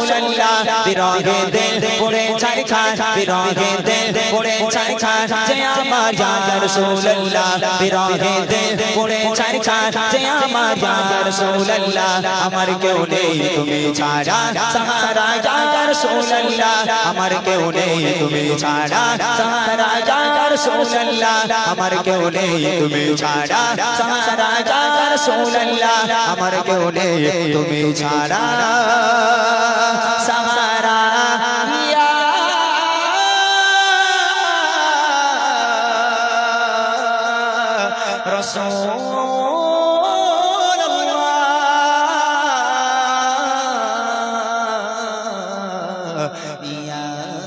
রাসূলুল্লাহ বিরহে দিল পড়ে ছাই খায়, বিরহে দিল পড়ে ছাই খায়, যে আমার ইয়া রাসূলুল্লাহ, বিরহে দিল পড়ে ছাই খায়, যে আমার ইয়া রাসূলুল্লাহ, আমার কেউ নেই, তুমি ছাড়া সাহারা ইয়া রাসূলুল্লাহ, আমার কেউ নেই, তুমি ছাড়া সাহারা ইয়া রাসূলুল্লাহ, আমার কেউ নেই, তুমি আমার কেউ নেই, তুমি ছাড়া। رسول الله يا